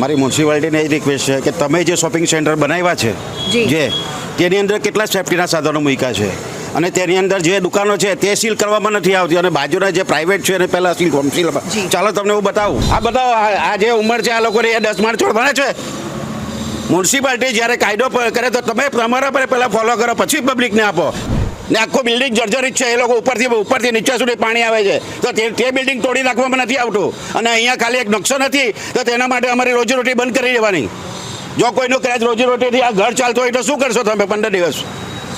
મારી મ્યુનિસિપાલિટીને એ રિક્વેસ્ટ છે કે તમે જે શોપિંગ સેન્ટર બનાવ્યા છે જે. તેની અંદર કેટલા સેફ્ટીના સાધનો મૂક્યા છે? અને તેની અંદર જે દુકાનો છે તે સીલ કરવામાં નથી આવતી અને બાજુના જે પ્રાઇવેટ છે એને પહેલાં સીલ સીલ ચાલો તમને હું બતાવું. આ બતાવો આ જે ઉંમર છે આ લોકોને એ દસ માળ છોડવાના છે. મ્યુનિસિપાલિટી જ્યારે કાયદો કરે તો તમે તમારા પર પહેલાં ફોલો કરો પછી પબ્લિકને આપો. ને આખું બિલ્ડિંગ જર્જરિત છે, એ લોકો ઉપરથી ઉપરથી નીચે સુધી પાણી આવે છે. તો તે બિલ્ડિંગ તોડી નાખવામાં નથી આવતું. અને અહીંયા ખાલી એક નકશો નથી, તો તેના માટે અમારી રોજીરોટી બંધ કરી દેવાની. જો કોઈનું કદાચ રોજીરોટીથી આ ઘર ચાલતું હોય તો શું કરશો તમે પંદર દિવસ?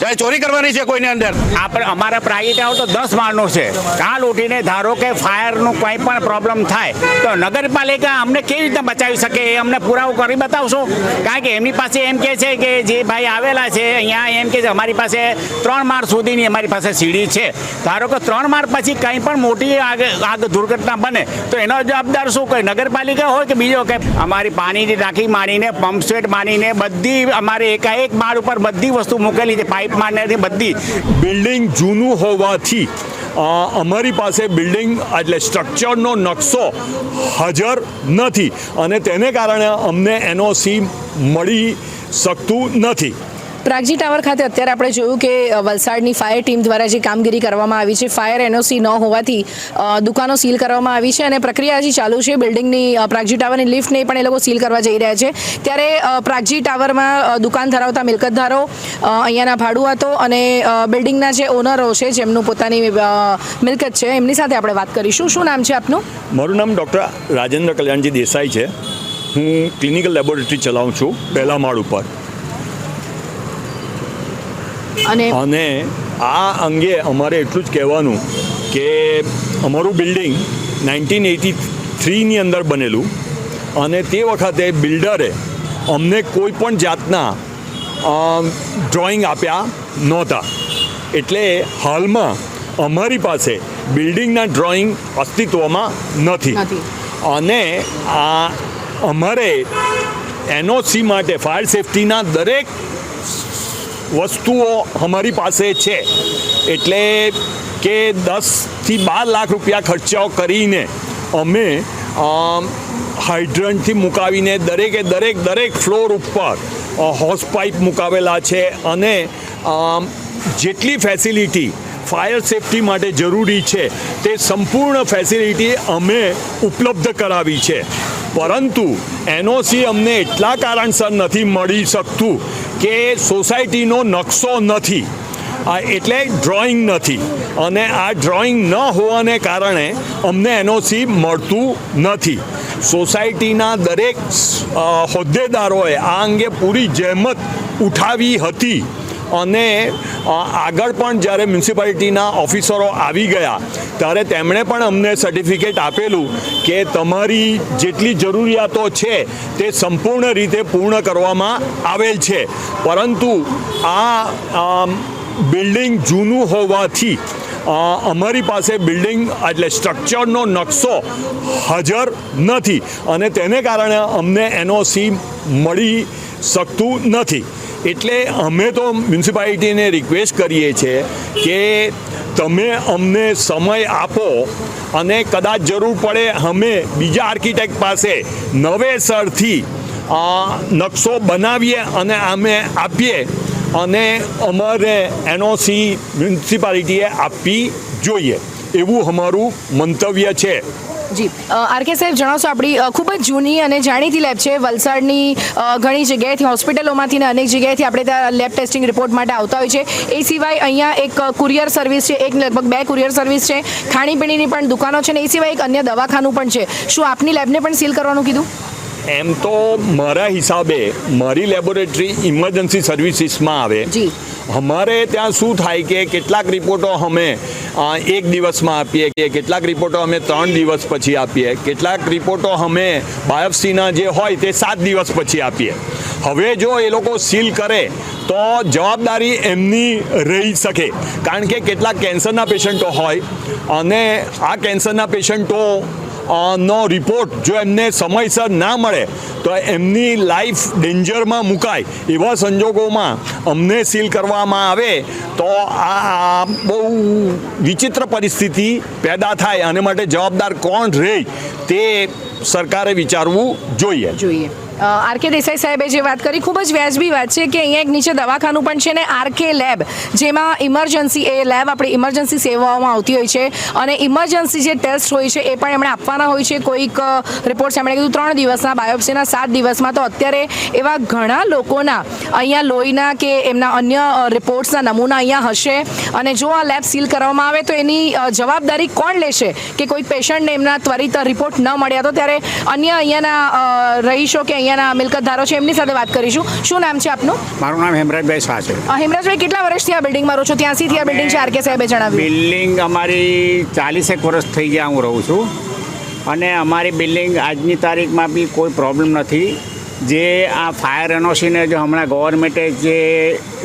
ત્યારે ચોરી કરવાની છે કોઈની અંદર? આપણે અમારા પ્રાઇવેટ આવો તો દસ માળનું છે. કાલ ઉઠીને ધારો કે ફાયરનું કંઈ પણ પ્રોબ્લેમ થાય, તો નગરપાલિકા અમને કેવી રીતે બચાવી શકે એ અમને પુરાવો કરી બતાવશો? કારણ કે એમની પાસે એમ કે છે કે જે ભાઈ આવેલા છે, અહીંયા એમ કે છે, અમારી પાસે ત્રણ માળ સુધીની અમારી પાસે સીડી છે. ધારો કે ત્રણ માળ પછી કંઈ પણ મોટી આગ આગ દુર્ઘટના બને, તો એનો જવાબદાર શું? કોઈ નગરપાલિકા હોય કે બીજો કે અમારી પાણીની ટાંકી માંડીને પંપસેટ માણીને બધી અમારે એકાએક માળ ઉપર બધી વસ્તુ મૂકેલી છે, પાઇપ માંડીને બધી. બિલ્ડિંગ જૂનું હોવાથી અમારી પાસે બિલ્ડિંગ, એટલે સ્ટ્રક્ચરનો નકશો હાજર નથી. અને તેને કારણે અમને એનઓસી મળી શકતું નથી. પ્રાગજી ટાવર ખાતે અત્યારે આપણે જોયું કે વલસાડની ફાયર ટીમ દ્વારા જે કામગીરી કરવામાં આવી છે, ફાયર એનઓસી ન હોવાથી દુકાનો સીલ કરવામાં આવી છે અને પ્રક્રિયા હજી ચાલુ છે. બિલ્ડિંગની પ્રાગજી ટાવરની લિફ્ટને પણ એ લોકો સીલ કરવા જઈ રહ્યા છે. ત્યારે પ્રાગજી ટાવરમાં દુકાન ધરાવતા મિલકતધારો અહીંયાના ભાડુઆતો અને બિલ્ડિંગના જે ઓનરો છે, જેમનું પોતાની મિલકત છે, એમની સાથે આપણે વાત કરીશું. શું નામ છે આપનું? મારું નામ ડૉક્ટર રાજેન્દ્ર કલ્યાણજી દેસાઈ છે. હું ક્લિનિકલ લેબોરેટરી ચલાવું છું, પહેલા માળ ઉપર. અને અને આ અંગે અમારે એટલું જ કહેવાનું કે અમારું બિલ્ડિંગ નાઇન્ટીન એટી થ્રીની અંદર બનેલું અને તે વખતે બિલ્ડરે અમને કોઈ પણ જાતના ડ્રોઈંગ આપ્યા નહોતા એટલે હાલમાં અમારી પાસે બિલ્ડિંગના ડ્રોઈંગ અસ્તિત્વમાં નથી નથી. અને આ અમારે એનઓસી માટે ફાયર સેફટીના દરેક વસ્તુઓ અમારી પાસે છે. એટલે કે દસથી બાર લાખ રૂપિયા ખર્ચાઓ કરીને અમે હાઇડ્રન્ટથી મુકાવીને દરેકે દરેક દરેક ફ્લોર ઉપર હોસ મુકાવેલા છે અને જેટલી ફેસિલિટી ફાયર સેફટી માટે જરૂરી છે તે સંપૂર્ણ ફેસિલિટી અમે ઉપલબ્ધ કરાવી છે. પરંતુ એનઓસી અમને એટલા કારણસર નથી મળી શકતું કે સોસાયટીનો નકશો નથી. આ એટલે ડ્રોઈંગ નથી. અને આ ડ્રોઈંગ ન હોવાને કારણે અમને એનઓસી મળતું નથી. સોસાયટીના દરેક હોદ્દેદારોએ આ અંગે પૂરી જહેમત ઉઠાવી હતી. અને આગળ પણ જ્યારે મ્યુનિસિપાલિટીના ઓફિસરો આવી ગયા, ત્યારે તેમણે પણ અમને સર્ટિફિકેટ આપેલું કે તમારી જેટલી જરૂરિયાતો છે તે સંપૂર્ણ રીતે પૂર્ણ કરવામાં આવેલ છે. પરંતુ આ બિલ્ડિંગ જૂનું હોવાથી અમારી પાસે બિલ્ડિંગ એટલે સ્ટ્રક્ચરનો નકશો હાજર નથી અને તેને કારણે અમને એનઓસી મળી શકતું નથી. એટલે અમે તો મ્યુનિસિપાલિટીને રિક્વેસ્ટ કરીએ છીએ કે તમે અમને સમય આપો અને કદાચ જરૂર પડે અમે બીજા આર્કિટેક્ટ પાસે નવેસરથી નકશો બનાવીએ અને અમે આપીએ અને અમારે એનઓસી મ્યુનિસિપાલિટીએ આપવી જોઈએ. એવું અમારું મંતવ્ય છે. જી. આરકે સાહેબ, જણાવશો આપણી ખૂબ જ જૂની અને જાણીતી લેબ છે, વલસાડની ઘણી જગ્યાએથી, હોસ્પિટલોમાંથી ને અનેક જગ્યાએથી આપણે ત્યાં લેબ ટેસ્ટિંગ રિપોર્ટ માટે આવતા હોય છે. એ સિવાય અહીંયા એક કુરિયર સર્વિસ છે, એક લગભગ બે કુરિયર સર્વિસ છે. ખાણીપીણીની પણ દુકાનો છે ને એ સિવાય એક અન્ય દવાખાનું પણ છે. શું આપની લેબને પણ સીલ કરવાનું કીધું? એમ તો મારા હિસાબે મારી લેબોરેટરી ઇમરજન્સી સર્વિસીસમાં આવે. અમારે ત્યાં શું થાય કે કેટલાક રિપોર્ટો અમે એક દિવસમાં આપીએ કે કેટલાક રિપોર્ટો અમે ત્રણ દિવસ પછી આપીએ. કેટલાક રિપોર્ટો અમે બાયોપ્સીના જે હોય તે સાત દિવસ પછી આપીએ. હવે જો એ લોકો સીલ કરે તો જવાબદારી એમની રહી શકે. કારણ કે કેટલાક કેન્સરના પેશન્ટો હોય અને આ કેન્સરના પેશન્ટો નો રિપોર્ટ જો એમને સમયસર ના મળે, તો એમની લાઈફ ડેન્જરમાં મુકાય. એવા સંજોગોમાં અમને સીલ કરવામાં આવે, તો આ બહુ વિચિત્ર પરિસ્થિતિ પેદા થાય અને માટે જવાબદાર કોણ રહે, તે સરકારે વિચારવું જોઈએ. જોઈએ. આર કે દેસાઈ સાહેબે જે વાત કરી, ખૂબ જ વ્યાજબી વાત છે કે અહીંયા એક નીચે દવાખાનું પણ છે ને આર કે લેબ, જેમાં ઇમરજન્સી, એ લેબ આપણી ઇમરજન્સી સેવાઓમાં આવતી હોય છે અને ઇમરજન્સી જે ટેસ્ટ હોય છે એ પણ એમણે આપવાના હોય છે. કોઈક રિપોર્ટ્સ એમણે કીધું ત્રણ દિવસના બાયોપ્સીના, સાત દિવસમાં તો અત્યારે એવા ઘણા લોકોના અહીંયા લોહીના કે એમના અન્ય રિપોર્ટ્સના નમૂના અહીંયા હશે અને જો આ લેબ સીલ કરવામાં આવે તો એની જવાબદારી કોણ લેશે કે કોઈ પેશન્ટને એમના ત્વરિત રિપોર્ટ ન મળ્યા તો ત્યારે અન્ય અહીંયાના રહીશો કે અહીંયાના મિલકતધારો છે એમની સાથે વાત કરીશું. શું નામ છે આપનું? મારું નામ હેમરાજભાઈ શાહ છે. હેમરાજભાઈ કેટલા વર્ષથી આ બિલ્ડિંગમાં રહો છો? ત્યાંથી આ બિલ્ડિંગ છે આરકે સાહેબે જણાવ્યું. બિલ્ડિંગ અમારી ચાલીસેક વર્ષ થઈ ગયા હું રહું છું. અને અમારી બિલ્ડિંગ આજની તારીખમાં બી કોઈ પ્રોબ્લેમ નથી. જે આ ફાયર એનઓસીને જે હમણાં ગવર્મેન્ટે જે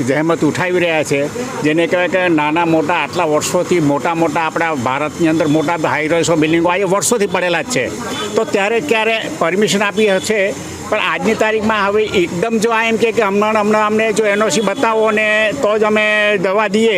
જહેમત ઉઠાવી રહ્યા છે જેને કહેવાય કે નાના મોટા આટલા વર્ષોથી મોટા મોટા આપણા ભારતની અંદર મોટા હાઈરોસો બિલ્ડિંગો આ વર્ષોથી પડેલા જ છે. તો ત્યારે ક્યારે પરમિશન આપી હશે? પણ આજની તારીખમાં હવે એકદમ જો આ એમ કે હમણાં હમણાં અમને જો એનઓસી બતાવો ને તો જ અમે દવા દઈએ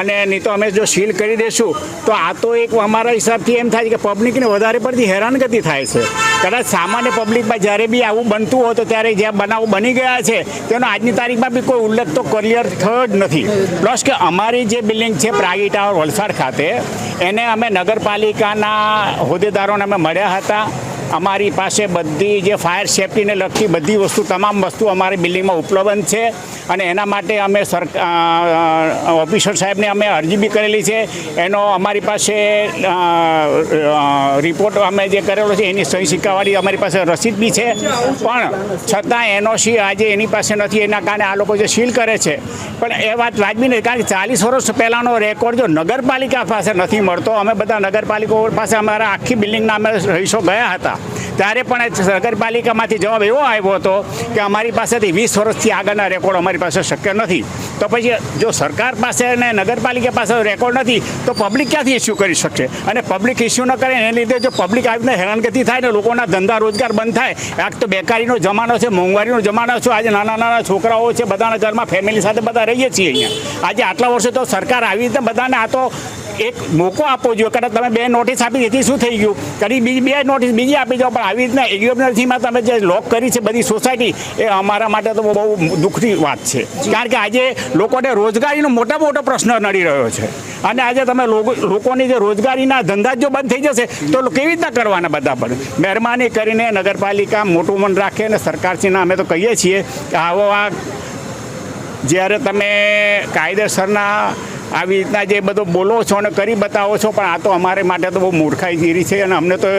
અને નહીં તો અમે જો સીલ કરી દઈશું તો આ તો એક અમારા હિસાબથી એમ થાય છે કે પબ્લિકને વધારે પડતી હેરાનગતિ થાય છે. કદાચ સામાન્ય પબ્લિકમાં જ્યારે બી આવું બનતું હોય તો ત્યારે જ્યાં બનાવો બની ગયા છે, તેનો આજની તારીખમાં બી કોઈ ઉલ્લેખ તો ક્લિયર થયો જ નથી. પ્લસ કે અમારી જે બિલ્ડિંગ છે પ્રાગી ટાવર વલસાડ ખાતે, એને અમે નગરપાલિકાના હોદ્દેદારોને અમે મળ્યા હતા. અમારી પાસે બધી જે ફાયર સેફટીને લગતી બધી વસ્તુ, તમામ વસ્તુ અમારી બિલ્ડિંગમાં ઉપલબ્ધ છે. અને એના માટે અમે સર ઓફિસર સાહેબને અમે અરજી બી કરેલી છે. એનો અમારી પાસે રિપોર્ટ અમે જે કરેલો છે, એની સહી સિક્કાવાળી અમારી પાસે રસીદ બી છે. પણ છતાં એનઓસી આજે એની પાસે નથી, એના કારણે આ લોકો જે સીલ કરે છે. પણ એ વાત વાજબી નથી, કારણ કે ચાલીસ વર્ષ પહેલાંનો રેકોર્ડ જો નગરપાલિકા પાસે નથી મળતો, અમે બધા નગરપાલિકાઓ પાસે અમારા આખી બિલ્ડિંગના અમે રહીશો ગયા હતા. ત્યારે પણ નગરપાલિકામાંથી જવાબ એવો આવ્યો હતો કે અમારી પાસેથી વીસ વર્ષથી આગળના રેકોર્ડ અમારી પાસે શક્ય નથી. તો પછી જો સરકાર પાસે અને નગરપાલિકા પાસે રેકોર્ડ નથી, તો પબ્લિક ક્યાંથી ઇસ્યુ કરી શકશે? અને પબ્લિક ઇસ્યુ ન કરે એને લીધે જો પબ્લિક આવી રીતના હેરાનગતિ થાય ને લોકોના ધંધા રોજગાર બંધ થાય એક તો બેકારીનો જમાનો છે, મોંઘવારીનો જમાનો છે, આજે નાના નાના છોકરાઓ છે, બધાના ઘરમાં ફેમિલી સાથે બધા રહીએ છીએ અહીંયા. આજે આટલા વર્ષે તો સરકાર આવી રીતે બધાને આ તો એક મોકો આપવો જોઈએ. કદાચ તમે બે નોટિસ આપી દીધી શું થઈ ગયું? કદી બીજી બે નોટિસ બીજી આપી જાઓ પણ આવી રીતના એગ્રીમેન્ટથીમાં તમે જે લોક કરી છે બધી સોસાયટી એ અમારા માટે તો બહુ દુઃખની વાત છે. કારણ કે આજે લોકોને રોજગારીનો મોટા મોટો પ્રશ્ન નડી રહ્યો છે. અને આજે તમે લોકો- લોકોની જે રોજગારીના ધંધા જો બંધ થઈ જશે તો કેવી રીતના કરવાના બધા પણ મહેરબાની કરીને નગરપાલિકા મોટું મન રાખે અને સરકારશ્રીના અમે તો કહીએ છીએ કે આવો આ જ્યારે તમે કાયદેસરના આવી રીતના જે બધું બોલો છો અને કરી બતાવો છો પણ આ તો અમારે માટે તો બહુ મૂર્ખાઈગીરી છે અને અમને તો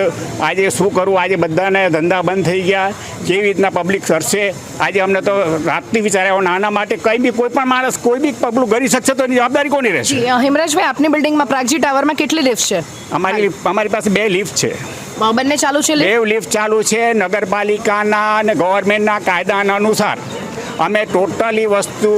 આજે શું કરવું? આજે બધાને ધંધા બંધ થઈ ગયા. કેવી રીતના પબ્લિક સરશે? આજે અમને તો રાતથી વિચાર્યા નાના માટે કંઈ બી કોઈ પણ માણસ કોઈ બી પગલું કરી શકશે તો એની જવાબદારી કોની રહેશે? હેમરાજભાઈ આપની બિલ્ડિંગમાં પ્રાગજી ટાવરમાં કેટલી લિફ્ટ છે? અમારી અમારી પાસે બે લિફ્ટ છે. બંને ચાલુ છે લેવ લિફ્ટ ચાલુ છે નગરપાલિકાના અને ગવર્મેન્ટના કાયદાના અનુસાર. અમે ટોટલી વસ્તુ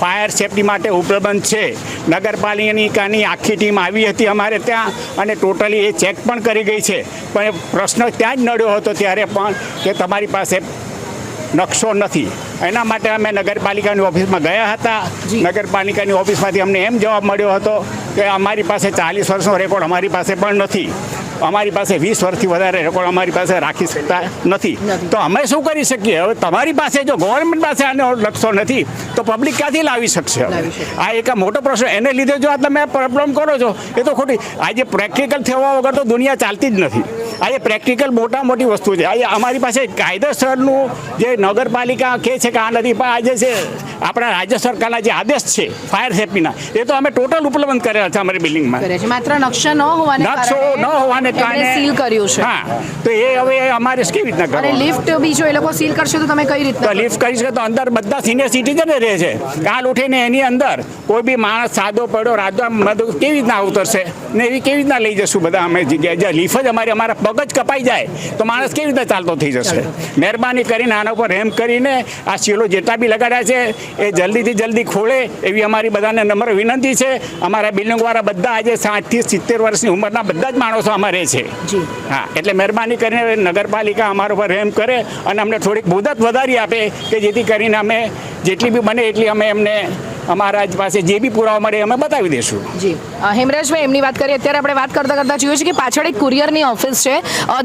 ફાયર સેફટી માટે ઉપલબ્ધ છે. નગરપાલિકાની આખી ટીમ આવી હતી અમારે ત્યાં અને ટોટલી એ ચેક પણ કરી ગઈ છે. પણ એ પ્રશ્ન ત્યાં જ નડ્યો હતો ત્યારે પણ કે તમારી પાસે નકશો નથી. એના માટે અમે નગરપાલિકાની ઓફિસમાં ગયા હતા. નગરપાલિકાની ઓફિસમાંથી અમને એમ જવાબ મળ્યો હતો કે અમારી પાસે ચાલીસ વર્ષનો રેકોર્ડ અમારી પાસે પણ નથી. અમારી પાસે વીસ વર્ષથી વધારે રેકોર્ડ અમારી પાસે રાખી શકતા નથી. તો અમે શું કરી શકીએ? હવે તમારી પાસે જો ગવર્મેન્ટ પાસે આને નકશો નથી તો પબ્લિક ક્યાંથી લાવી શકશે. આ એક આ મોટો પ્રશ્ન. એને લીધે જો આ તમે પ્રોબ્લેમ કરો છો એ તો ખોટી. આજે પ્રેક્ટિકલ થવા વગર તો દુનિયા ચાલતી જ નથી. આજે પ્રેક્ટિકલ મોટા મોટી વસ્તુ છે. આજે અમારી પાસે કાયદેસરનું જે નગરપાલિકા કહે છે કે આ નથી પણ આજે છે આપણા રાજ્ય સરકારના જે આદેશ છે ફાયર સેફટીના એ તો અમે ટોટલ ઉપલબ્ધ કરેલા છે અમારી બિલ્ડિંગમાં માત્ર નકશા ન હોવાને નકશો ન હોવાને એમણે કારણે સીલ કર્યું છે. હા તો એ હવે અમારે કેવી રીતના અને લિફ્ટ બી જો એ લોકો સીલ કરશે તો તમે કઈ રીતના લિફ્ટ કરી શકે તો અંદર બધા સિનિયર સિટીઝન રહે છે. કાલ ઉઠીને એની અંદર કોઈ બી માણસ સાદો પડ્યો રાજા મધુ કેવી રીતના ઉતરશે ને એવી કેવી રીતના લઈ જશું બધા અમે જગ્યાએ? જ્યાં લીફ જ અમારી અમારા પગ જ કપાઈ જાય. તો માણસ કેવી રીતના ચાલતો થઈ જશે? મહેરબાની કરીને આના ઉપર રેમ કરીને આ શીલો જેટલા બી લગાડ્યા છે એ જલ્દીથી જલ્દી ખોલે એવી અમારી બધાને નમ્ર વિનંતી છે. અમારા બિલ્ડિંગવાળા બધા આજે સાઠથી સિત્તેર વર્ષની ઉંમરના બધા જ માણસો અમારે છે. હા એટલે મહેરબાની કરીને નગરપાલિકા અમારા ઉપર રેમ કરે અને અમને થોડીક મુદત વધારી આપે કે જેથી કરીને અમે જેટલી બી બને એટલી અમે એમને અમારા પાસે જે બી પુરાવા મળે અમે બતાવી દઈશું જી. હેમરાજભાઈ એમની વાત કરીએ અત્યારે આપણે વાત કરતા કરતા જોઈએ છે કે પાછળ એક કુરિયરની ઓફિસ છે.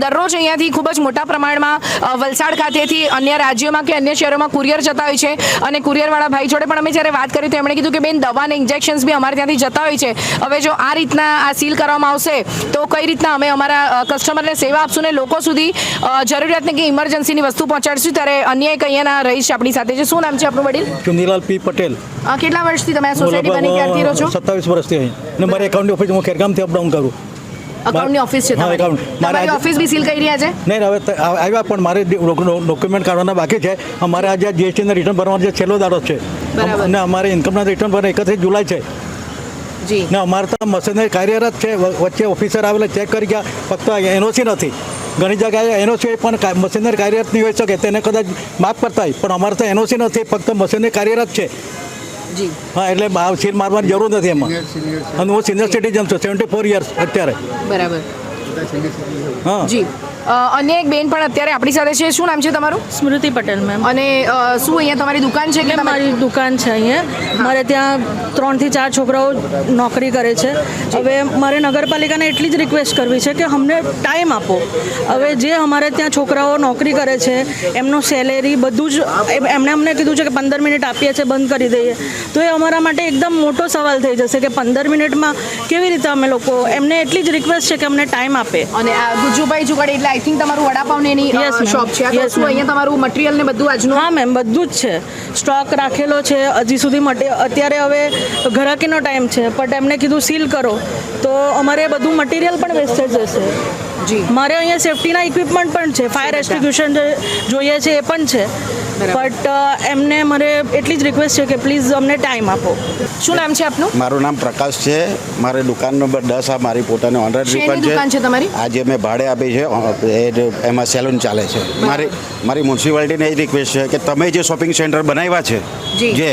દરરોજ અહીંયાથી ખૂબ જ મોટા પ્રમાણમાં વલસાડ ખાતેથી અન્ય રાજ્યોમાં કે અન્ય શહેરોમાં કુરિયર જતા હોય છે. અને કુરિયરવાળા ભાઈ જોડે પણ અમે જ્યારે વાત કરી તો એમણે કીધું કે બેન દવાને ઇન્જેક્શન્સ બી અમારે ત્યાંથી જતા હોય છે. હવે જો આ રીતના આ સીલ કરવામાં આવશે તો કઈ રીતના અમે અમારા કસ્ટમરને સેવા આપશું ને લોકો સુધી જરૂરિયાતને કે ઇમરજન્સીની વસ્તુ પહોંચાડશું ત્યારે અન્ય એક અહીંયાના રહીશ આપણી સાથે છે. શું નામ છે આપણું વડીલ? ચુંદીલાલ પી પટેલ. કેટલા વર્ષથી તમે આ સોસાયટી બની ક્યારથી રહો છો? સત્તાવીસ વર્ષથી અહીં. ને મારે એકાઉન્ટની ઓફિસ હું ખેરગામથી અપડાઉન કરું. અકાઉન્ટની ઓફિસ છે તમારી. ઓફિસ બી સીલ કરી રહ્યા છે? નહીં હવે આવ્યા પણ મારે ડોક્યુમેન્ટ કાઢવાના બાકી છે. અમારે આજે જીએસટીના રિટર્ન ભરવાનો જે છેલ્લો દાડો છે. બરાબર. અને અમારે ઇન્કમના રિટર્ન ભરવા એકત્રીસ જુલાઈ છે. જી. ને અમારે તો મશીનરી કાર્યરત છે. વચ્ચે ઓફિસર આવેલા ચેક કરી ગયા. ફક્ત એનઓસી નથી. ઘણી જગ્યાએ એનઓસી પણ મશીનરી કાર્યરત નહીં હોઈ શકે. તેને કદાચ માફ કરતા હોય. પણ અમારે તો એનઓસી નથી. ફક્ત મશીનરી કાર્યરત છે. હા એટલે બા- સીલ મારવાની જરૂર નથી એમાં. અને હું સિનિયર સિટીઝન છું સેવન્ટી ફોર યર્સ અત્યારે. બરાબર. હા. જી. અન્ય એક બેન પણ અત્યારે આપણી સાથે છે. શું નામ છે તમારું? સ્મૃતિ પટેલ મેમ અને શું અહીંયા તમારી દુકાન છે કે મારી દુકાન છે અહીંયા. મારે ત્યાં ત્રણથી ચાર છોકરાઓ નોકરી કરે છે. હવે મારે નગરપાલિકાને એટલી જ રિક્વેસ્ટ કરવી છે કે અમને ટાઈમ આપો. હવે જે અમારે ત્યાં છોકરાઓ નોકરી કરે છે એમનો સેલેરી બધું જ એમ- એમણે અમને કીધું છે કે પંદર મિનિટ આપીએ છીએ બંધ કરી દઈએ. તો એ અમારા માટે એકદમ મોટો સવાલ થઈ જશે કે પંદર મિનિટમાં કેવી રીતે અમે લોકો એમને એટલી જ રિક્વેસ્ટ છે કે અમને ટાઈમ આપે. અને આ ગુજ્જુભાઈ ચુકાડી એટલે આઈ થિંક તમારું વડાપાવ ને એની શોપ છે. આ તો શું અહીંયા તમારું મટીરિયલ ને બધું આજનું? હા મેમ બધું જ છે. સ્ટોક રાખેલો છે. હજી સુધી મટે અત્યારે હવે ઘરાકીનો ટાઈમ છે. બટ એમને કીધું સીલ કરો. તો અમારે બધું મટીરિયલ પણ વેસ્ટેજ જશે. જી. મારે અહીંયા સેફટીના ઇક્વિપમેન્ટ પણ છે. ફાયર એક્સ્ટિબ્યુશન જોઈએ છે એ પણ છે. બટ એમને મારે એટલી જ રિક્વેસ્ટ છે કે પ્લીઝ અમને ટાઈમ આપો. શું નામ છે આપનું? મારું નામ પ્રકાશ છે. મારી દુકાન નંબર દસ આ મારી પોતાની ઓનર શેની દુકાન છે તમારી? આજે મેં ભાડે આપી છે. એ જ એમાં સેલૂન ચાલે છે. મારી મારી મ્યુનિસિપાલિટીને એ રિક્વેસ્ટ છે કે તમે જે શોપિંગ સેન્ટર બનાવ્યા છે જે.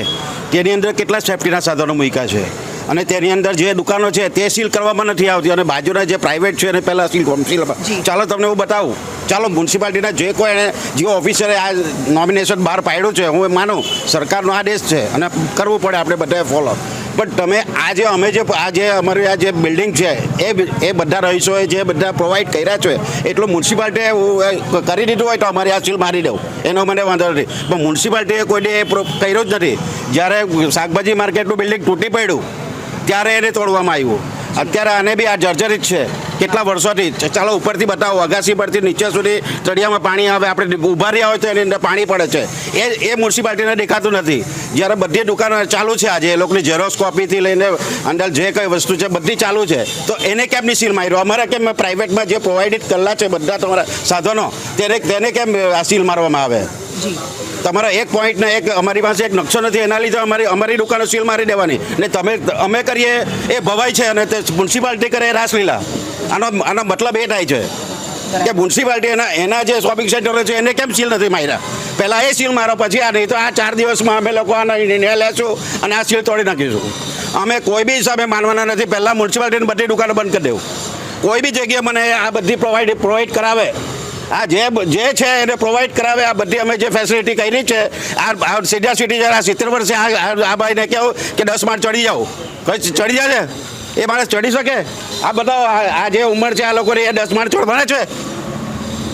તેની અંદર કેટલા સેફટીના સાધનો મૂક્યા છે? અને તેની અંદર જે દુકાનો છે તે સીલ કરવામાં નથી આવતી અને બાજુના જે પ્રાઇવેટ છે એને પહેલાં સીલ સીલ ચાલો તમને હું બતાવું. ચાલો મ્યુનિસિપાલિટીના જે કોઈ એને જે ઓફિસરે આ નોમિનેશન બહાર પાડ્યું છે હું એ માનું. સરકારનો આદેશ છે અને કરવું પડે આપણે બધાએ ફોલો પણ તમે આ જે અમે જે આ જે અમારી આ જે બિલ્ડિંગ છે એ એ બધા રહીશોએ જે બધા પ્રોવાઈડ કર્યા છે એટલું મ્યુનિસિપાલિટીએ કરી દીધું હોય તો અમારે આ સીલ મારી દઉં. એનો મને વાંધો નથી. પણ મ્યુનિસિપાલિટીએ કોઈ દી એ કર્યું જ નથી. જ્યારે શાકભાજી માર્કેટનું બિલ્ડિંગ તૂટી પડ્યું ત્યારે એને તોડવામાં આવ્યું. અત્યારે આને બી આ જર્જરિત છે. કેટલા વર્ષોથી? ચાલો ઉપરથી બતાવો. અગાસી પરથી નીચે સુધી તળિયામાં પાણી આવે, આપણે ઊભા રહ્યા હોય તો એની અંદર પાણી પડે છે. એ એ મ્યુનિસિપાલિટીને દેખાતું નથી. જ્યારે બધી દુકાનો ચાલુ છે આજે, એ લોકોની ઝેરોસ્કોપીથી લઈને અંદર જે કઈ વસ્તુ છે, બધી ચાલુ છે. તો એને કેમ નહીં સીલ માર્યો? અમારે કેમ પ્રાઇવેટમાં જે પ્રોવાઇડેડ કરેલા છે બધા તમારા સાધનો, તેને તેને કેમ આ સીલ મારવામાં આવે? જી. તમારા એક પોઈન્ટના એક અમારી પાસે એક નકશો નથી એના લીધે અમારી અમારી દુકાનો સીલ મારી દેવાની. ને તમે અમે કરીએ એ ભવાઈ છે અને તે મ્યુનિસિપાલિટી કરે એ રાસલીલા. આનો આનો મતલબ એ થાય છે કે મ્યુનિસિપાલિટી એના એના જે શોપિંગ સેન્ટરો છે એને કેમ સીલ નથી માર્યા? પહેલાં એ સીલ મારો પછી આ નહીં. તો આ ચાર દિવસમાં અમે લોકો આના નિર્ણય લેશું અને આ સીલ તોડી નાખીશું. અમે કોઈ બી હિસાબે માનવાના નથી. પહેલાં મ્યુનિસિપાલિટીની બધી દુકાનો બંધ કરી દેવું. કોઈ બી જગ્યાએ મને આ બધી પ્રોવાઈડ પ્રોવાઈડ કરાવે આ જે જે છે એને પ્રોવાઈડ કરાવે, આ બધી અમે જે ફેસિલિટી કરી છે, આ સીધા સીધી જરા સિત્તેર વર્ષે આ ભાઈને કહું કે દસ માળ ચડી જાઓ. કઈ ચડી જાય એ માણસ ચડી શકે? આ બધા આ- આ જે ઉંમર છે, આ લોકોની એ દસ માળ ચડવાના છે?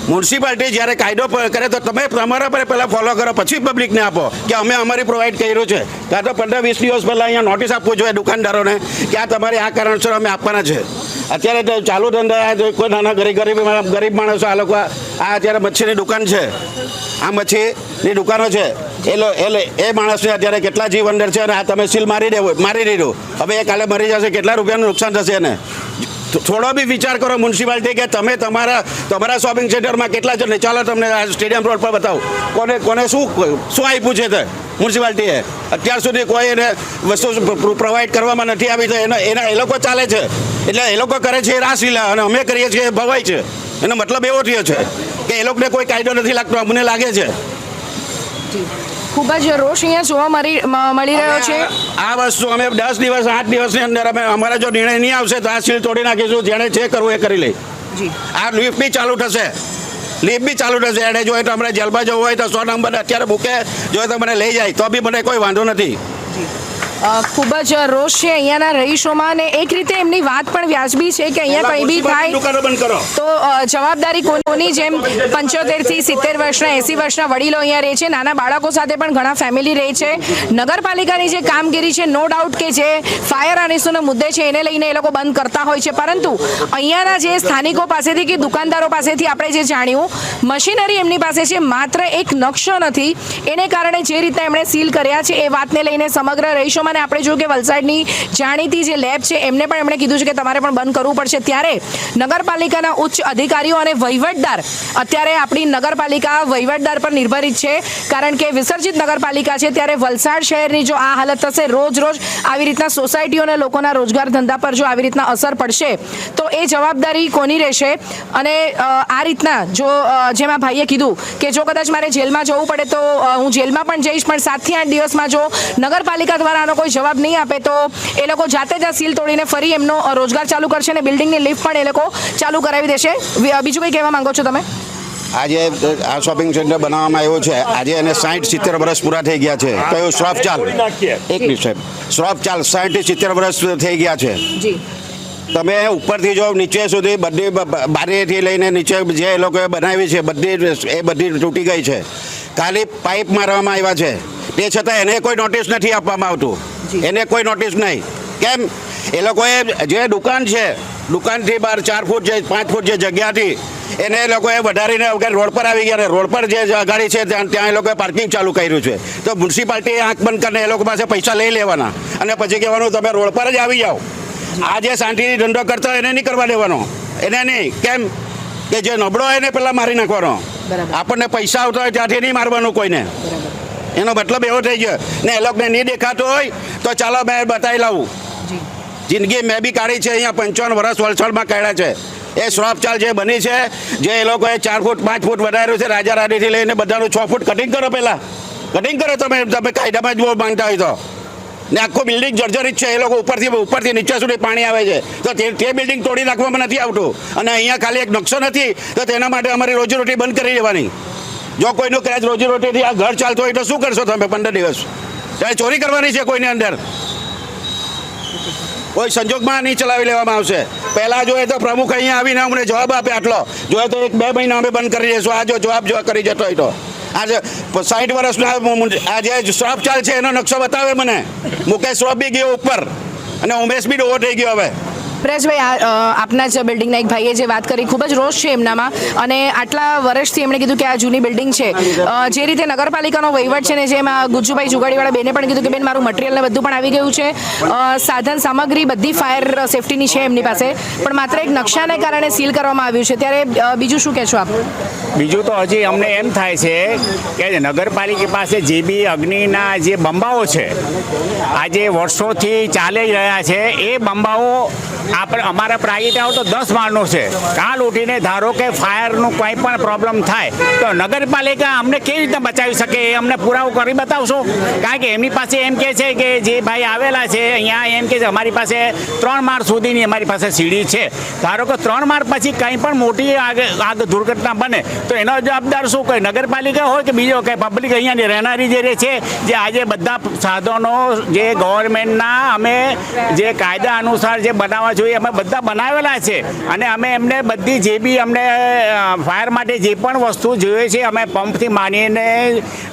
મ્યુનિસિપાલિટી જ્યારે કાયદો કરે તો તમે તમારા પર પહેલાં ફોલો કરો, પછી પબ્લિકને આપો કે અમે અમારી પ્રોવાઈડ કર્યું છે. કાં તો પંદર વીસ દિવસ પહેલાં અહીંયા નોટિસ આપવું જોઈએ દુકાનદારોને કે આ તમારે આ કારણસર અમે આપવાના છે. અત્યારે તો ચાલુ ધંધા કોઈ નાના ગરીબ ગરીબ ગરીબ માણસો આ લોકો, આ અત્યારે મચ્છીની દુકાન છે. આ મચ્છીની દુકાનો છે. એ લો એટલે એ માણસને અત્યારે કેટલા જીવ અંદર છે અને આ તમે સીલ મારી દેવો, મારી દીધું. હવે એ કાલે મરી જશે, કેટલા રૂપિયાનું નુકસાન થશે એને? થોડો બી વિચાર કરો મ્યુનિસિપાલિટી કે તમે તમારા તમારા શોપિંગ સેન્ટરમાં કેટલા છે ચાલો તમને આ સ્ટેડિયમ રોડ પર બતાવો. કોને કોને શું શું આપ્યું છે તે મ્યુનિસિપાલિટીએ? અત્યાર સુધી કોઈ એને વસ્તુ પ્રોવાઈડ કરવામાં નથી આવી તો એના એના, એ લોકો ચાલે છે. એટલે એ લોકો કરે છે એ રાસલીલા અને અમે કરીએ છીએ એ ભવાઈ છે. એનો મતલબ એવો થયો છે કે એ લોકોને કોઈ કાયદો નથી લાગતો. અમને લાગે છે. ખૂબ જ રોષ અહીંયા જોવા મળી મળી રહ્યો છે. આ વસ્તુ અમે દસ દિવસ આઠ દિવસની અંદર અમે અમારા જો નિર્ણય નહીં આવશે તો આ સીલ તોડી નાખીશું. જેણે જે કરવું એ કરી લે. આ લિફ્ટ બી ચાલુ થશે. લિફ્ટ બી ચાલુ થશે. એને જોઈએ તો અમને જેલમાં જવું હોય તો સો નંબર અત્યારે મૂકે. જોઈએ તો મને લઈ જાય તો બી મને કોઈ વાંધો નથી. ખૂબ જ રોષ છે અહીંયાના રહીશોમાં અને એક રીતે એમની વાત પણ વ્યાજબી છે કે અહીંયા કંઈ બી થાય તો જવાબદારી કોની જેમ પંચોતેરથી સિત્તેર વર્ષના એંસી વર્ષના વડીલો અહીંયા રહે છે. નાના બાળકો સાથે પણ ઘણા ફેમિલી રહે છે. નગરપાલિકાની જે કામગીરી છે નો ડાઉટ કે જે ફાયર અનિસોના મુદ્દે છે એને લઈને એ લોકો બંધ કરતા હોય છે. પરંતુ અહીંયાના જે સ્થાનિકો પાસેથી કે દુકાનદારો પાસેથી આપણે જે જાણ્યું મશીનરી એમની પાસે છે માત્ર એક નકશો નથી. એને કારણે જે રીતના એમણે સીલ કર્યા છે એ વાતને લઈને સમગ્ર રહીશોમાં અને આપણે જોયું કે વલસાડની જાણીતી જે લેબ છે, એમને પણ એમણે કીધું છે કે તમારે પણ બંધ કરવું પડશે. ત્યારે નગરપાલિકાના ઉચ્ચ અધિકારીઓ અને વહીવટદાર, અત્યારે આપણી નગરપાલિકા વહીવટદાર પર નિર્ભરિત છે, કારણ કે વિસર્જિત નગરપાલિકા છે, ત્યારે વલસાડ શહેરની જો આ હાલત થશે, રોજ રોજ આવી રીતના સોસાયટીઓ અને લોકોના રોજગાર ધંધા પર જો આવી રીતના અસર પડશે, તો એ જવાબદારી કોની રહેશે? અને આ રીતના જો જેમાં ભાઈએ કીધું કે જો કદાચ મારે જેલમાં જવું પડે, તો હું જેલમાં પણ જઈશ, પણ સાતથી આઠ દિવસમાં જો નગરપાલિકા દ્વારા આનો કોઈ જવાબ નહીં આપે તો એ લોકો જાતે જ આ સીલ તોડીને ફરી એમનો રોજગાર ચાલુ કરશે અને બિલ્ડિંગની લિફ્ટ પણ એ લોકો ચાલુ કરાવી દેશે. બીજું કંઈ કહેવા માંગો છો તમે? આજે આ શોપિંગ સેન્ટર બનાવવામાં આવ્યો છે. આજે એને સાઠ સિત્તેર વર્ષ પૂરા થઈ ગયા છે. તો એવું શ્રોફ ચાલ? એક મિનિટ સાહેબ. શ્રોફ ચાલ સાઠ સિત્તેર વર્ષ થઈ ગયા છે. તમે ઉપરથી જો નીચે સુધી બધી બારીથી લઈને નીચે જે એ લોકોએ બનાવી છે બધી એ બધી તૂટી ગઈ છે. ખાલી પાઇપ મારવામાં આવ્યા છે. તે છતાં એને કોઈ નોટિસ નથી આપવામાં આવતું. એને કોઈ નોટિસ નહીં. કેમ? એ લોકોએ જે દુકાન છે દુકાનથી બહાર ચાર ફૂટ જે પાંચ ફૂટ જે જગ્યાથી એને એ લોકોએ વધારીને રોડ પર આવી ગયા રોડ પર જે ગાડી છે ત્યાં ત્યાં એ લોકોએ પાર્કિંગ ચાલુ કર્યું છે. તો મ્યુનિસિપાલિટીએ આંખ બંધ કરીને એ લોકો પાસે પૈસા લઈ લેવાના. અને પછી કહેવાનું તમે રોડ પર જ આવી જાઓ. આ જે શાંતિથી ધંધો કરતો હોય એને નહીં કરવા દેવાનો. એને નહીં. કેમ? કે જે નબળો હોય એને પહેલાં મારી નાખવાનો. આપણને પૈસા આવતા હોય ત્યાંથી નહીં મારવાનું કોઈને. એનો મતલબ એવો થઈ ગયો. ને એ લોકોને નહીં દેખાતો હોય તો ચાલો મેં બતાવી લાવું. જિંદગી મેં બી કાઢી છે અહીંયા પંચાવન વર્ષ વલસાડમાં કાઢ્યા છે. એ શ્રોપ ચાલ જે બની છે જે એ લોકોએ ચાર ફૂટ પાંચ ફૂટ વધાર્યું છે રાજા રાણીથી લઈને બધાનું છ ફૂટ કટિંગ કરો પહેલાં. કટિંગ કરો તમે તમે કાયદામાં જ બહુ માંગતા હોય તો. ને આખું બિલ્ડિંગ જર્જરિત છે એ લોકો ઉપરથી ઉપરથી નીચે સુધી પાણી આવે છે. તો તે તે બિલ્ડિંગ તોડી નાખવામાં નથી આવતું. અને અહીંયા ખાલી એક નકશો નથી તો તેના માટે અમારી રોજીરોટી બંધ કરી દેવાની. જો કોઈનું કદાચ રોજીરોટીથી આ ઘર ચાલતું હોય તો શું કરશો તમે પંદર દિવસ? ત્યારે ચોરી કરવાની છે કોઈની અંદર? કોઈ સંજોગમાં નહીં ચલાવી લેવામાં આવશે. પહેલાં જોઈએ તો પ્રમુખ અહીંયા આવીને અમને જવાબ આપે આટલો. જોઈએ તો એક બે મહિના અમે બંધ કરી દઈશું આ જો જવાબ જો કરી જતો હોય તો. આજે સાઠ વર્ષના આ જે શ્રોપ ચાલ છે એનો નકશો બતાવે મને. મુકેશ શ્રોપ બી ગયો ઉપર. અને ઉમેશ બી ડોવો થઈ ગયો હવે. અ, આપના જ બિલ્ડિંગના એક ભાઈએ જે વાત કરી ખૂબ જ રોષ છે એમનામાં. અને આટલા વર્ષથી એમણે કીધું કે આ જૂની બિલ્ડિંગ છે. જે રીતે નગરપાલિકાનો વહીવટ છે ને જેમાં ગુજ્જુભાઈ જુગાડીવાળા બેને પણ કીધું કે બેન મારું મટીરિયલને બધું પણ આવી ગયું છે. સાધન સામગ્રી બધી ફાયર સેફટીની છે એમની પાસે. પણ માત્ર એક નકશાને કારણે સીલ કરવામાં આવ્યું છે. ત્યારે બીજું શું કહેશો આપ? બીજું તો હજી અમને એમ થાય છે કે નગરપાલિકા પાસે જે બી અગ્નિના જે બંબાઓ છે આજે વર્ષોથી ચાલી રહ્યા છે એ બંબાઓ આપણે અમારા પ્રાઇવેટ આવો તો દસ માળનો છે. કાલ ઉઠીને ધારો કે ફાયરનું કંઈ પણ પ્રોબ્લેમ થાય, તો નગરપાલિકા અમને કેવી રીતે બચાવી શકે એ અમને પુરાવો કરી બતાવશો? કારણ કે એમની પાસે એમ કે છે કે જે ભાઈ આવેલા છે, અહીંયા એમ કે છે, અમારી પાસે ત્રણ માળ સુધીની અમારી પાસે સીડી છે. ધારો કે ત્રણ માળ પછી કંઈ પણ મોટી આગ આગ દુર્ઘટના બને, તો એનો જવાબદાર શું? કોઈ નગરપાલિકા હોય કે બીજો કે પબ્લિક અહીંયાની રહેનારી જે છે, જે આજે બધા સાધનો જે ગવર્મેન્ટના અમે જે કાયદા અનુસાર જે બનાવવા જોઈએ અમે બધા બનાવેલા છે અને અમે એમને બધી જે બી અમને ફાયર માટે જે પણ વસ્તુ જોઈએ છે, અમે પંપથી માનીને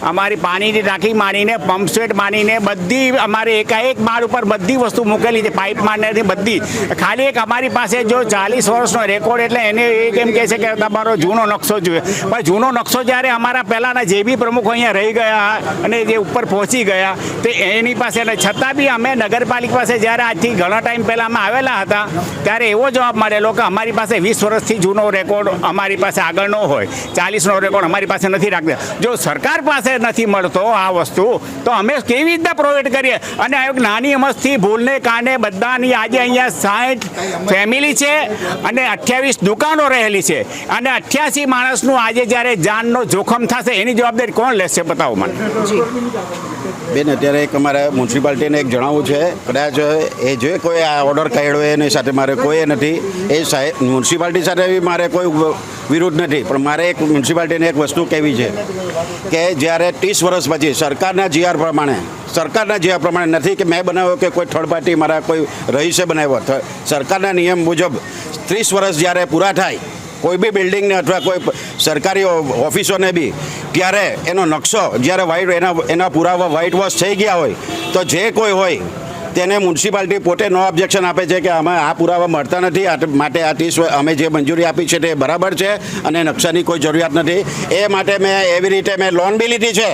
અમારી પાણીની ટાંકી માનીને પંપ સેટ માનીને બધી અમારે એકાએક માળ ઉપર બધી વસ્તુ મૂકેલી છે, પાઇપ મારનેથી બધી. ખાલી એક અમારી પાસે જો ચાલીસ વર્ષનો રેકોર્ડ એટલે એને એક એમ કહે છે કે તમારો જૂનો નકશો જોઈએ. પણ જૂનો નકશો જ્યારે અમારા પહેલાંના જે બી પ્રમુખો અહીંયા રહી ગયા અને જે ઉપર પહોંચી ગયા, તે એની પાસે છતાં બી અમે નગરપાલિકા પાસે જ્યારે આજથી ઘણા ટાઈમ પહેલાં અમે આવેલા હતા ત્યારે એવો જવાબ મળેલો કે અમારી પાસે વીસ વર્ષથી જૂનો રેકોર્ડ અમારી પાસે આગળનો હોય, ચાલીસનો રેકોર્ડ અમારી પાસે નથી રાખતા. જો સરકાર પાસે નથી મળતો આ વસ્તુ, તો અમે કેવી રીતના પ્રોવાઈડ કરીએ? અને આ એક નાની અમસ્તી, ભૂલને કારણે બધાની આજે અહીંયા સાઠ ફેમિલી છે અને અઠ્યાવીસ દુકાનો રહેલી છે. અને અઠ્યાસી માણસનું આજે જ્યારે જાનનો જોખમ થશે, એની જવાબદારી કોણ લેશે, બતાવો મને. બેન, અત્યારે એક અમારે મ્યુનિસિપાલિટીને એક જણાવવું છે. કદાચ એ જે કોઈ આ ઓર્ડર કાઢ્યો એની સાથે મારે કોઈ નથી. એ સાહેબ, મ્યુનિસિપાલિટી સાથે મારે કોઈ વિરોધ નથી. પણ મારે એક મ્યુનિસિપાલિટીને એક વસ્તુ કહેવી છે કે જ્યારે ત્રીસ વર્ષ પછી સરકારના જીઆર પ્રમાણે, સરકારના જીઆર પ્રમાણે નથી કે મેં બનાવ્યો કે કોઈ થર્ડ પાર્ટી મારા કોઈ રહીશે બનાવ્યો. સરકારના નિયમ મુજબ ત્રીસ વર્ષ જ્યારે પૂરા થાય, કોઈ બી બિલ્ડિંગને અથવા કોઈ સરકારી ઓફિસોને બી ત્યારે એનો નકશો, જ્યારે વ્હાઇટ એના એના પુરાવા વ્હાઇટ વોશ થઈ ગયા હોય, તો જે કોઈ હોય, તેને મ્યુનિસિપાલિટી પોતે નો ઓબ્જેક્શન આપે છે કે અમે આ પુરાવા મળતા નથી માટે આ ટીસ અમે જે મંજૂરી આપી છે તે બરાબર છે અને નકશાની કોઈ જરૂરિયાત નથી. એ માટે મેં એવી રીતે મેં લોન બી લીધી છે.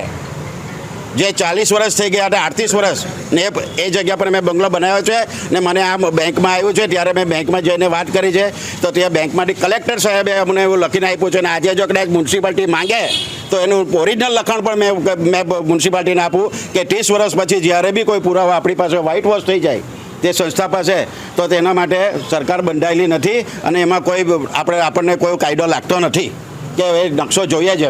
જે ચાલીસ વર્ષ થઈ ગયા હતા, આડત્રીસ વર્ષ. ને એ જગ્યા પર મેં બંગલો બનાવ્યો છે ને મને આ બેંકમાં આવ્યું છે, ત્યારે મેં બેંકમાં જઈને વાત કરી છે. તો ત્યાં બેંકમાંથી કલેક્ટર સાહેબે અમને એવું લખીને આપ્યું છે અને આજે જો કદાચ મ્યુનિસિપાલિટી માંગે, તો એનું ઓરિજિનલ લખાણ પણ મેં મેં મ્યુનિસિપાલિટીને આપું કે ત્રીસ વર્ષ પછી જ્યારે બી કોઈ પુરાવા આપણી પાસે વ્હાઇટ વોશ થઈ જાય, તે સંસ્થા પાસે, તો તેના માટે સરકાર બંધાયેલી નથી અને એમાં કોઈ આપણે, આપણને કોઈ કાયદો લાગતો નથી કે એ નકશો જોઈએ છે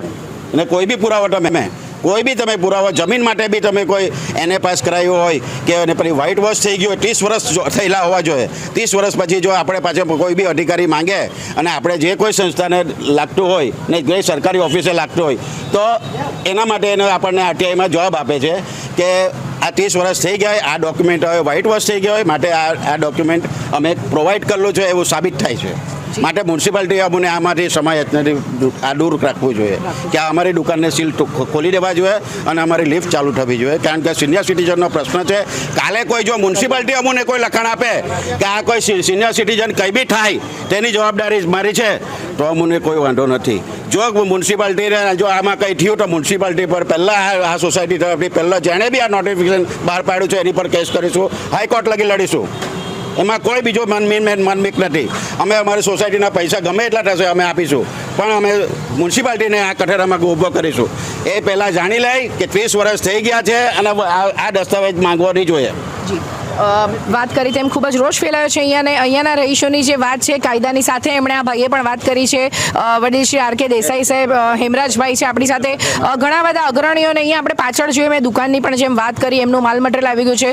અને કોઈ બી પુરાવો તમે મેં કોઈ બી તમે પુરાવો, જમીન માટે બી તમે કોઈ એને પાસ કરાવ્યો હોય કે એને પછી વ્હાઇટ વોશ થઈ ગયો ત્રીસ વર્ષ થયેલા હોવા જોઈએ. ત્રીસ વર્ષ પછી જો આપણે પાછળ કોઈ બી અધિકારી માંગે અને આપણે જે કોઈ સંસ્થાને લાગતું હોય ને જે સરકારી ઓફિસે લાગતું હોય, તો એના માટે એને આપણને આરટીઆઈમાં જવાબ આપે છે કે આ ત્રીસ વર્ષ થઈ ગયા આ ડોક્યુમેન્ટ હવે વ્હાઇટ વોશ થઈ ગયા હોય, માટે આ આ ડોક્યુમેન્ટ અમે પ્રોવાઈડ કરેલું છે એવું સાબિત થાય છે. માટે મ્યુનિસિપાલિટી અમને આમાંથી સમાયતને આ દૂર રાખવું જોઈએ. કે આ અમારી દુકાનને સીલ ખોલી દેવા જોઈએ અને અમારી લિફ્ટ ચાલુ થવી જોઈએ. કારણ કે સિનિયર સિટીઝનનો પ્રશ્ન છે કાલે કોઈ જો મ્યુનિસિપાલિટી અમને કોઈ લખાણ આપે કે આ કોઈ સિનિયર સિટીઝન કંઈ બી થાય તેની જવાબદારી મારી છે તો અમને કોઈ વાંધો નથી. જો મ્યુનિસિપાલિટીને જો આમાં કંઈ થયું તો મ્યુનિસિપાલિટી પર પહેલાં આ સોસાયટી તરફથી પહેલાં જેણે બી આ નોટિફિકેશન બહાર પાડ્યું છે એની પર કેસ કરીશું. હાઈકોર્ટ લગી લડીશું. એમાં કોઈ બીજો મનમીન મેન મનમીક નથી. અમે અમારી સોસાયટીના પૈસા ગમે એટલા થશે અમે આપીશું. પણ અમે મ્યુનિસિપાલિટીને આ કઠેરામાં ઊભો કરીશું. એ પહેલાં જાણી લે કે ત્રીસ વર્ષ થઈ ગયા છે અને આ દસ્તાવેજ માંગવો નહીં જોઈએ. વાત કરી તેમ ખૂબ જ રોષ ફેલાયો છે અહીંયા ને અહીંયાના રહીશોની જે વાત છે, કાયદાની સાથે એમણે આ ભાઈએ પણ વાત કરી છે. વડીલ શ્રી આર કે દેસાઈ સાહેબ હેમરાજભાઈ છે આપણી સાથે. ઘણા બધા અગ્રણીઓને અહીંયા આપણે પાછળ જોઈએ. મેં દુકાનની પણ જેમ વાત કરી, એમનું માલ મટીરિયલ આવી ગયું છે.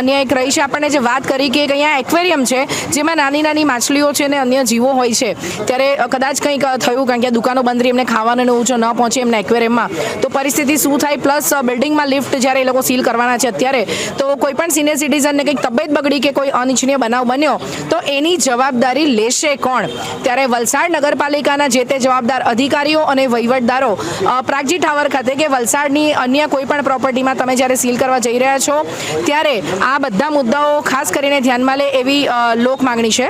અન્ય એક રહી છે આપણને જે વાત કરી કે એક અહીંયા એક્વેરિયમ છે, જેમાં નાની નાની માછલીઓ છે ને અન્ય જીવો હોય છે. ત્યારે કદાચ કંઈક થયું, કારણ કે દુકાનો બંધ રહી, એમને ખાવાનું ને ઊંચો ન પહોંચે એમના એક્વેરિયમમાં, તો પરિસ્થિતિ શું થાય? પ્લસ બિલ્ડિંગમાં લિફ્ટ જ્યારે એ લોકો સીલ કરવાના છે અત્યારે, તો કોઈ પણ સિનિયર સિટીઝનને કંઈક તબિયત બગડી કે કોઈ અનિચ્છનીય બનાવ બન્યો, તો એની જવાબદારી લેશે કોણ? ત્યારે વલસાડ નગરપાલિકાના જે તે જવાબદાર અધિકારીઓ અને વહીવટદારો પ્રાગજી ટાવર ખાતે કે વલસાડની અન્ય કોઈ પણ પ્રોપર્ટીમાં તમે જ્યારે સીલ કરવા જઈ રહ્યા છો, ત્યારે આ બધા મુદ્દાઓ ખાસ કરીને ધ્યાનમાં લે એવી લોક માંગણી છે.